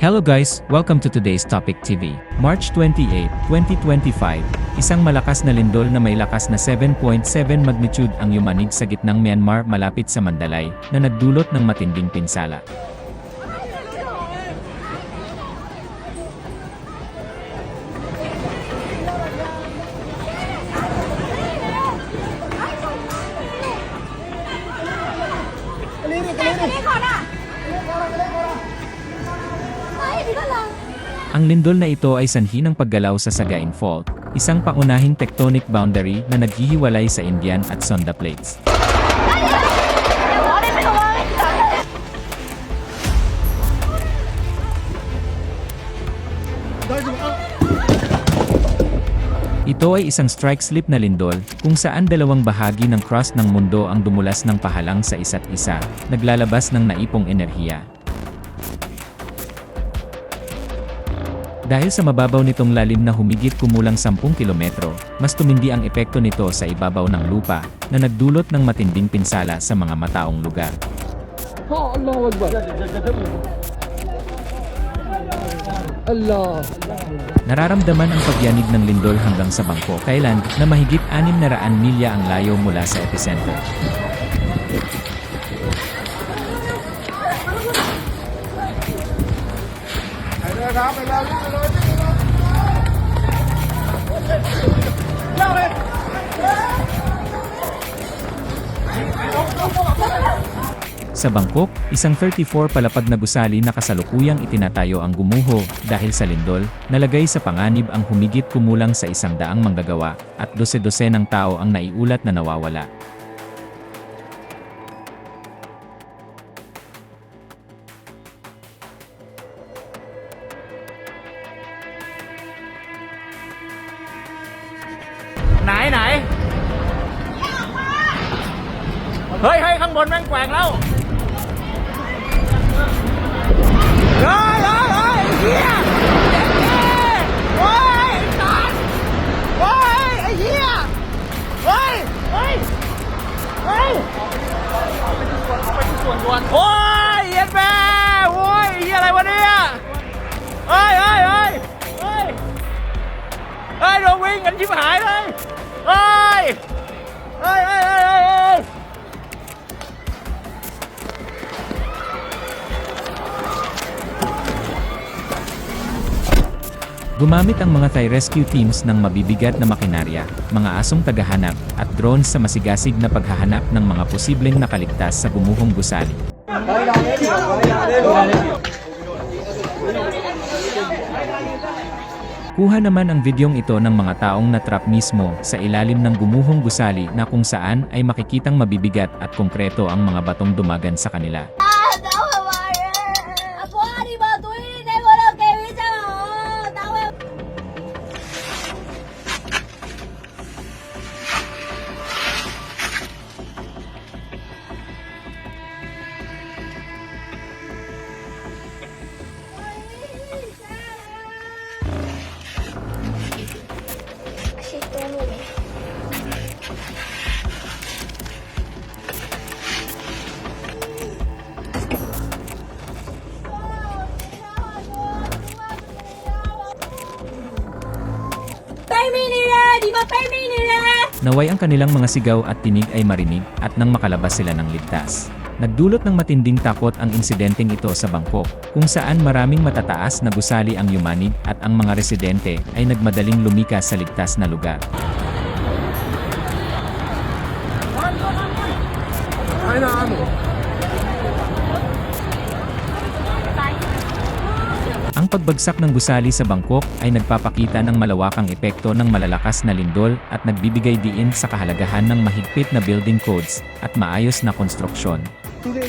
Hello guys, welcome to today's Topic TV. March 28, 2025, isang malakas na lindol na may lakas na 7.7 magnitude ang yumanig sa gitnang Myanmar malapit sa Mandalay, na nagdulot ng matinding pinsala. Ang lindol na ito ay sanhi ng paggalaw sa Sagaing Fault, isang pangunahing tectonic boundary na naghihiwalay sa Indian at Sonda Plates. Ito ay isang strike slip na lindol kung saan dalawang bahagi ng crust ng mundo ang dumulas ng pahalang sa isa't isa, naglalabas ng naipong enerhiya. Dahil sa mababaw nitong lalim na humigit kumulang 10 kilometro, mas tumindi ang epekto nito sa ibabaw ng lupa na nagdulot ng matinding pinsala sa mga mataong lugar. Allah Akbar. Allah. Nararamdaman ang pagyanig ng lindol hanggang sa Bangkok, Thailand na mahigit 600 milya ang layo mula sa epicenter. Sa Bangkok, isang 34 palapag na gusali na kasalukuyang itinatayo ang gumuho dahil sa lindol, nalagay sa panganib ang humigit kumulang sa isang daang manggagawa at dose-dose ng tao ang naiulat na nawawala. Này này Hơi hơi không วนรวมโอ้ยเย็นแม่โอ้ยเฮียอะไรวะเนี่ยเฮ้ยเฮ้ยเฮ้ยเฮ้ยเฮ้ยเราวิ่งกันชิบหายเลย Gumamit ang mga Thai rescue teams ng mabibigat na makinarya, mga asong tagahanap, at drones sa masigasig na paghahanap ng mga posibleng nakaligtas sa gumuhong gusali. Kuha naman ang videong ito ng mga taong natrap mismo sa ilalim ng gumuhong gusali na kung saan ay makikitang mabibigat at konkreto ang mga batong dumagan sa kanila. Naway ang kanilang mga sigaw at tinig ay marinig at nang makalabas sila ng ligtas. Nagdulot ng matinding takot ang insidenteng ito sa Bangkok, kung saan maraming matataas na gusali ang yumanig at ang mga residente ay nagmadaling lumikas sa ligtas na lugar. Ang pagbagsak ng gusali sa Bangkok ay nagpapakita ng malawakang epekto ng malalakas na lindol at nagbibigay diin sa kahalagahan ng mahigpit na building codes at maayos na konstruksyon. သူတွ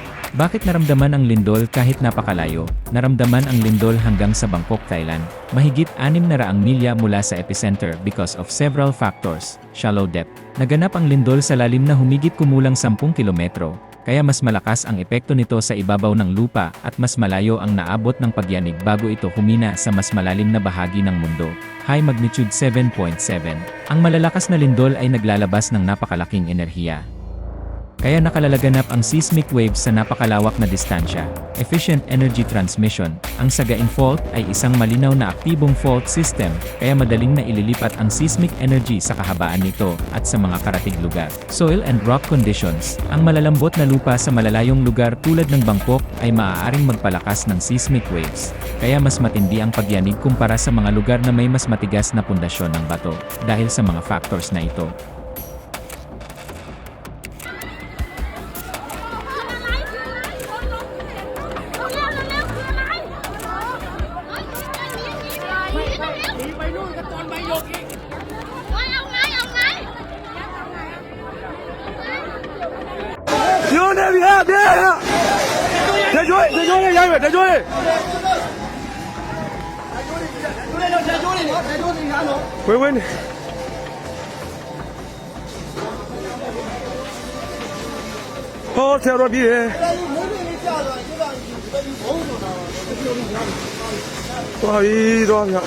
ေ bakit naramdaman ang lindol kahit napakalayo? Naramdaman ang lindol hanggang sa Bangkok, Thailand. Mahigit 600 milya mula sa epicenter because of several factors. Shallow depth. Naganap ang lindol sa lalim na humigit kumulang 10 kilometro, kaya mas malakas ang epekto nito sa ibabaw ng lupa at mas malayo ang naabot ng pagyanig bago ito humina sa mas malalim na bahagi ng mundo. High magnitude 7.7. Ang malalakas na lindol ay naglalabas ng napakalaking enerhiya kaya nakalalaganap ang seismic waves sa napakalawak na distansya. Efficient energy transmission. Ang Sagaing Fault ay isang malinaw na aktibong fault system, kaya madaling na ililipat ang seismic energy sa kahabaan nito at sa mga karatig lugar. Soil and rock conditions. Ang malalambot na lupa sa malalayong lugar tulad ng Bangkok ay maaaring magpalakas ng seismic waves. Kaya mas matindi ang pagyanig kumpara sa mga lugar na may mas matigas na pundasyon ng bato dahil sa mga factors na ito. စားရရရတချိုးလေးဝင်းဝင်းဟောဆရာတော်ပြည်ရဲ့တော်ပြီတော်ပြီ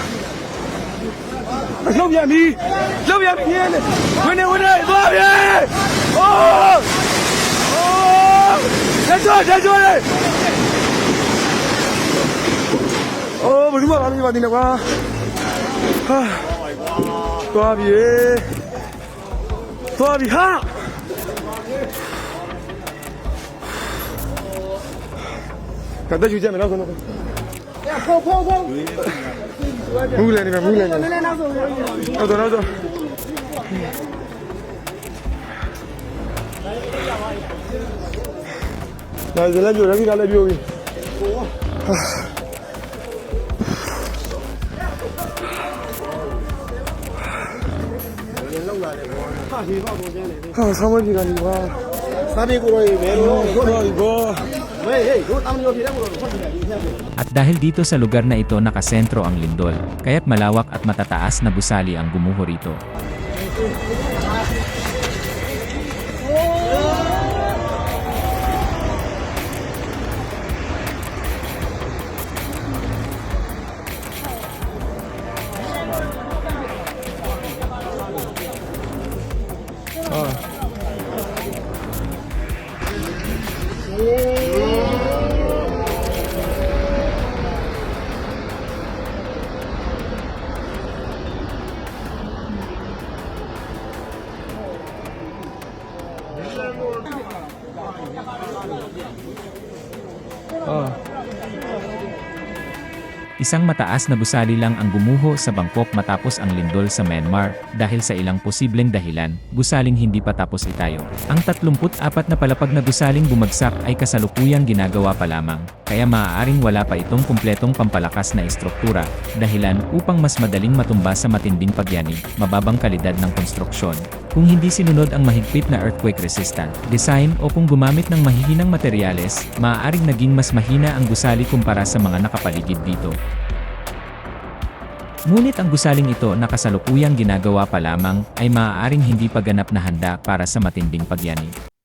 အလုပ်ပြန်ပြီလုပ်ပြန်ပြီဝင်းနေဝင်းနေသွားပြီအိုးအိုးလက်ချောလက်ချောလေး အိုးဘယ်သူမှမပြေပါသေးနဲ့ကွာဟာသွားပြီသွားပြီဟာကတည်းကယူချက်မနောက်ဆုံးတော့ဖို့ဖို့ဖို့မူးလည်းနေမယ်မူးလည်းနေမယ်နောက်ဆုံးနောက်ဆုံးနောက်ဆုံးဒါဇလည်းပြိုရပြီဒါလည်းပြိုပြီ 까. Sabi ko rin, meron. 이거, 이거. Hey, hey, doon tama niyo pila mo. At dahil dito sa lugar na ito nakasentro ang lindol, kaya't malawak at matataas na gusali ang gumuho rito. 아. Isang mataas na gusali lang ang gumuho sa Bangkok matapos ang lindol sa Myanmar dahil sa ilang posibleng dahilan, gusaling hindi pa tapos itayo. Ang 34 na palapag na gusaling bumagsak ay kasalukuyang ginagawa pa lamang, kaya maaaring wala pa itong kumpletong pampalakas na estruktura, dahilan upang mas madaling matumba sa matinding pagyanig, mababang kalidad ng konstruksyon. Kung hindi sinunod ang mahigpit na earthquake resistant design o kung gumamit ng mahihinang materyales, maaaring naging mas mahina ang gusali kumpara sa mga nakapaligid dito. Ngunit ang gusaling ito na kasalukuyang ginagawa pa lamang ay maaaring hindi pa ganap na handa para sa matinding pagyanig.